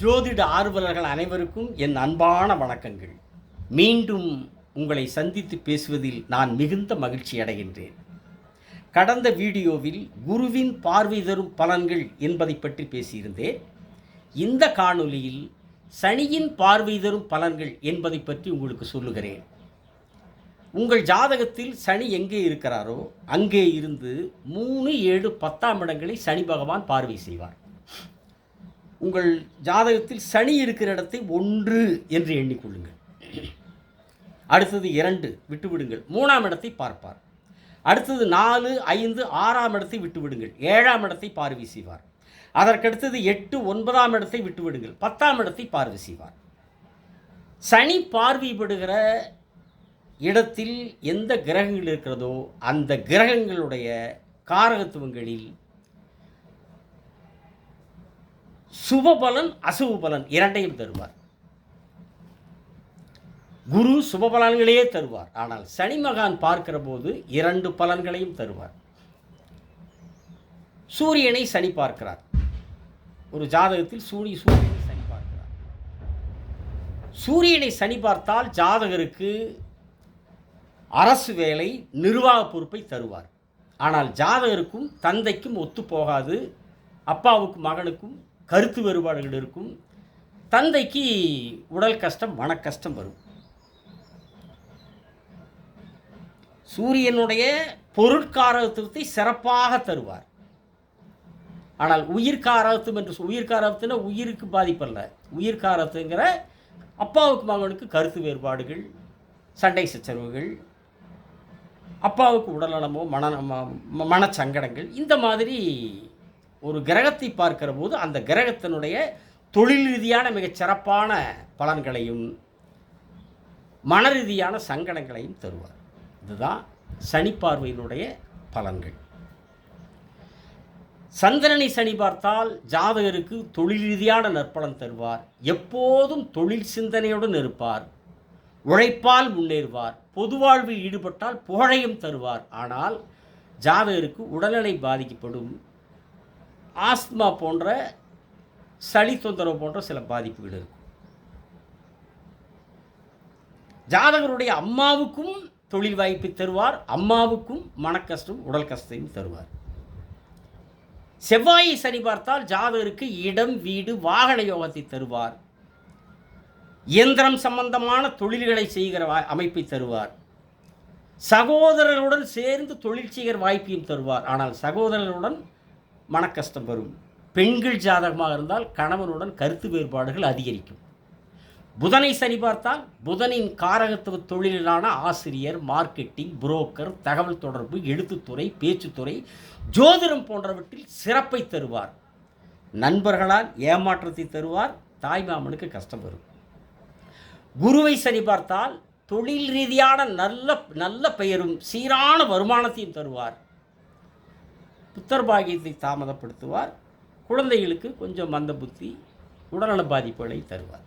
ஜோதிட ஆர்வலர்கள் அனைவருக்கும் என் அன்பான வணக்கங்கள். மீண்டும் உங்களை சந்தித்து பேசுவதில் நான் மிகுந்த மகிழ்ச்சி அடைகின்றேன். கடந்த வீடியோவில் குருவின் பார்வை தரும் பலன்கள் என்பதை பற்றி பேசியிருந்தேன். இந்த காணொலியில் சனியின் பார்வை தரும் பலன்கள் என்பதை பற்றி உங்களுக்கு சொல்லுகிறேன். உங்கள் ஜாதகத்தில் சனி எங்கே இருக்கிறாரோ அங்கே இருந்து மூணு ஏழு பத்தாம் இடங்களை சனி பகவான் பார்வை செய்வார். உங்கள் ஜாதகத்தில் சனி இருக்கிற இடத்தை ஒன்று என்று எண்ணிக்கொள்ளுங்கள். அடுத்தது இரண்டு விட்டுவிடுங்கள். மூணாம் இடத்தை பார்ப்பார். அடுத்தது நாலு ஐந்து ஆறாம் இடத்தை விட்டுவிடுங்கள். ஏழாம் இடத்தை பார்வை செய்வார். அதற்கடுத்தது எட்டு ஒன்பதாம் இடத்தை விட்டுவிடுங்கள். பத்தாம் இடத்தை பார்வை செய்வார். சனி பார்வைப்படுகிற இடத்தில் எந்த கிரகங்கள் இருக்கிறதோ அந்த கிரகங்களுடைய காரகத்துவங்களில் சுபபலன் அசுபலன் இரண்டையும் தருவார். குரு சுபபலன்களையே தருவார். ஆனால் சனி மகான் பார்க்கிற போது இரண்டு பலன்களையும் தருவார். சூரியனை சனி பார்க்கிறார். ஒரு ஜாதகத்தில் சூரிய சூரியனை சனி பார்க்கிறார். சூரியனை சனி பார்த்தால் ஜாதகருக்கு அரசு வேலை நிர்வாக பொறுப்பை தருவார். ஆனால் ஜாதகருக்கும் தந்தைக்கும் ஒத்து போகாது அப்பாவுக்கும் மகனுக்கும் கருத்து வேறுபாடுகள் இருக்கும். தந்தைக்கு உடல் கஷ்டம் மன கஷ்டம் வரும். சூரியனுடைய பொருட்காரத்துவத்தை சிறப்பாக தருவார். ஆனால் உயிர்காரத்துவம் என்று சொல் உயிருக்கு பாதிப்பல்ல. உயிர்காரத்துங்கிற அப்பாவுக்கு மகனுக்கு கருத்து வேறுபாடுகள் சண்டை சச்சரவுகள் அப்பாவுக்கு உடல்நலமோ மன ம- மனச்சங்கடங்கள் இந்த மாதிரி ஒரு கிரகத்தை பார்க்கிற போது அந்த கிரகத்தினுடைய தொழில் ரீதியான மிகச் சிறப்பான பலன்களையும் மன ரீதியான சங்கடங்களையும் தருவார். இதுதான் சனி பார்வையினுடைய பலன்கள். சந்திரனை சனி பார்த்தால் ஜாதகருக்கு தொழில் ரீதியான நற்பலன் தருவார். எப்போதும் தொழில் சிந்தனையுடன் இருப்பார். உழைப்பால் முன்னேறுவார். பொது வாழ்வில் ஈடுபட்டால் புகழையும் தருவார். ஆனால் ஜாதகருக்கு உடல்நிலை பாதிக்கப்படும். ஆஸ்துமா போன்ற சளி தொந்தரவு போன்ற சில பாதிப்புகள் இருக்கும். ஜாதகருடைய அம்மாவுக்கும் தொழில் வாய்ப்பை தருவார் அம்மாவுக்கும் மனக்கஷ்டம் உடல் கஷ்டத்தையும் தருவார். செவ்வாயை சரி பார்த்தால் ஜாதகருக்கு இடம் வீடு வாகன யோகத்தை தருவார். இயந்திரம் சம்பந்தமான தொழில்களை செய்கிற வா- அமைப்பை தருவார். சகோதரர்களுடன் சேர்ந்து தொழில் செய்கிற வாய்ப்பையும் தருவார். ஆனால் சகோதரர்களுடன் மனக்கஷ்டம் வரும். பெண்கள் ஜாதகமாக இருந்தால் கணவனுடன் கருத்து வேறுபாடுகள் அதிகரிக்கும். புதனை சரி பார்த்தால் புதனின் காரகத்துவ தொழிலான ஆசிரியர் மார்க்கெட்டிங் புரோக்கர் தகவல் தொடர்பு எழுத்துத்துறை பேச்சுத்துறை ஜோதிடம் போன்றவற்றில் சிறப்பை தருவார். நண்பர்களால் ஏமாற்றத்தை தருவார். தாய்மாமனுக்கு கஷ்டம் வரும். குருவை சரி பார்த்தால் தொழில் ரீதியான நல்ல நல்ல பெயரும் சீரான வருமானத்தையும் தருவார். புத்தர் பாகியத்தை தாமதப்படுத்துவார். குழந்தைகளுக்கு கொஞ்சம் மந்த புத்தி உடல்நல பாதிப்புகளை தருவார்.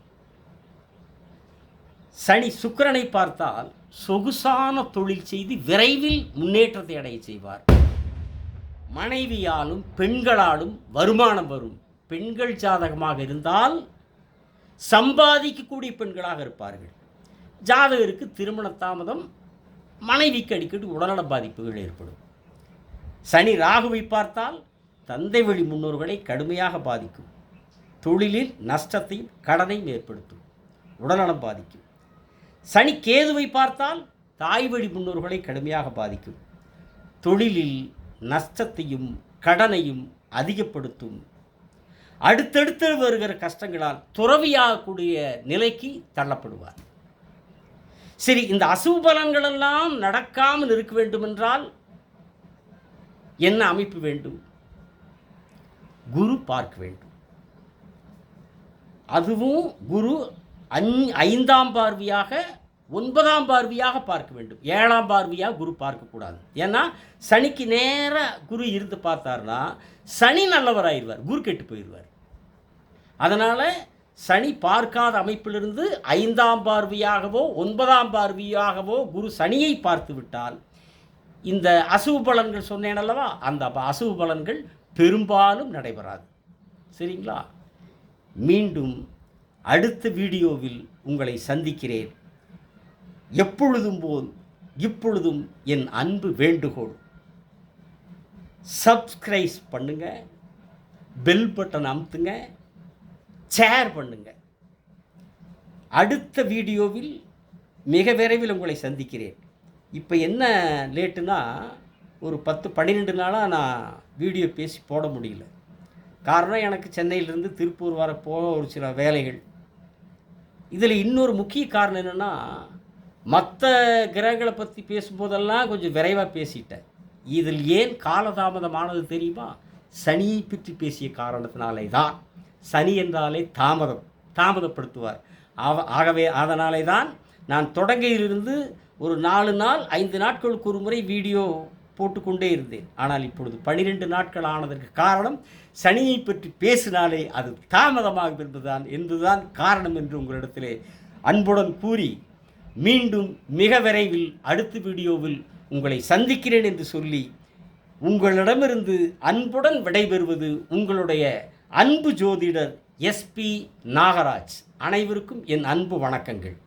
சனி சுக்கிரனை பார்த்தால் சொகுசான தொழில் செய்து விரைவில் முன்னேற்றத்தை அடைய செய்வார். மனைவியாலும் பெண்களாலும் வருமானம் வரும். பெண்கள் ஜாதகமாக இருந்தால் சம்பாதிக்கக்கூடிய பெண்களாக இருப்பார்கள். ஜாதகருக்கு திருமண தாமதம் மனைவிக்கு அடிக்கடி உடல்நல பாதிப்புகள் ஏற்படும். சனி ராகுவை பார்த்தால் தந்தை வழி முன்னோர்களை கடுமையாக பாதிக்கும். தொழிலில் நஷ்டத்தையும் கடனையும் ஏற்படுத்தும். உடல்நலம் பாதிக்கும். சனி கேதுவை பார்த்தால் தாய் வழி முன்னோர்களை கடுமையாக பாதிக்கும். தொழிலில் நஷ்டத்தையும் கடனையும் அதிகப்படுத்தும். அடுத்தடுத்து வருகிற கஷ்டங்களால் துறவியாகக்கூடிய நிலைக்கு தள்ளப்படுவார். சரி இந்த அசுபலன்களெல்லாம் நடக்காமல் இருக்க வேண்டுமென்றால் என்ன அமைப்பு வேண்டும்? குரு பார்க்க வேண்டும். அதுவும் குரு அஞ் ஐந்தாம் பார்வையாக ஒன்பதாம் பார்வையாக பார்க்க வேண்டும். ஏழாம் பார்வையாக குரு பார்க்கக்கூடாது ஏன்னா சனிக்கு நேராக குரு இருந்து பார்த்தாருன்னா சனி நல்லவராயிருவார் குரு கெட்டு போயிடுவார் அதனால் சனி பார்க்காத அமைப்பிலிருந்து ஐந்தாம் பார்வையாகவோ ஒன்பதாம் பார்வையாகவோ குரு சனியை பார்த்து விட்டால் இந்த அசுவு பலன்கள் சொன்னேன் அல்லவா அந்த அசுவு பலன்கள் பெரும்பாலும் நடைபெறாது. சரிங்களா? மீண்டும் அடுத்த வீடியோவில் உங்களை சந்திக்கிறேன். எப்பொழுதும் போல் இப்பொழுதும் என் அன்பு வேண்டுகோள். சப்ஸ்கிரைஸ் பண்ணுங்க. Bell button அமுத்துங்க. ஷேர் பண்ணுங்க. அடுத்த வீடியோவில் மிக விரைவில் உங்களை சந்திக்கிறேன். இப்போ என்ன லேட்டுனா ஒரு பத்து பன்னிரெண்டு நாளாக நான் வீடியோ பேசி போட முடியல. காரணம் எனக்கு சென்னையிலேருந்து திருப்பூர் வர போக ஒரு சில வேலைகள். இதில் இன்னொரு முக்கிய காரணம் என்னென்னா மற்ற கிரகங்களை பற்றி பேசும்போதெல்லாம் கொஞ்சம் விரைவாக பேசிட்டேன். இதில் ஏன் காலதாமதமானது தெரியுமா? சனியை பற்றி பேசிய காரணத்தினாலே தான் சனி என்றாலே தாமதம் தாமதப்படுத்துவார். ஆக ஆகவே அதனாலே தான் நான் தொடங்கையிலிருந்து ஒரு நாலு நாள் ஐந்து நாட்களுக்கு ஒரு முறை வீடியோ போட்டுக்கொண்டே இருந்தேன். ஆனால் இப்பொழுது பனிரெண்டு நாட்கள் ஆனதற்கு காரணம் சனியை பற்றி பேசினாலே அது தாமதமாகும் என்பதுதான் என்பதுதான் காரணம் என்று உங்களிடத்திலே அன்புடன் கூறி மீண்டும் மிக விரைவில் அடுத்த வீடியோவில் உங்களை சந்திக்கிறேன் என்று சொல்லி உங்களிடமிருந்து அன்புடன் விடைபெறுவது உங்களுடைய அன்பு ஜோதிடர் எஸ்பி நாகராஜ். அனைவருக்கும் என் அன்பு வணக்கங்கள்.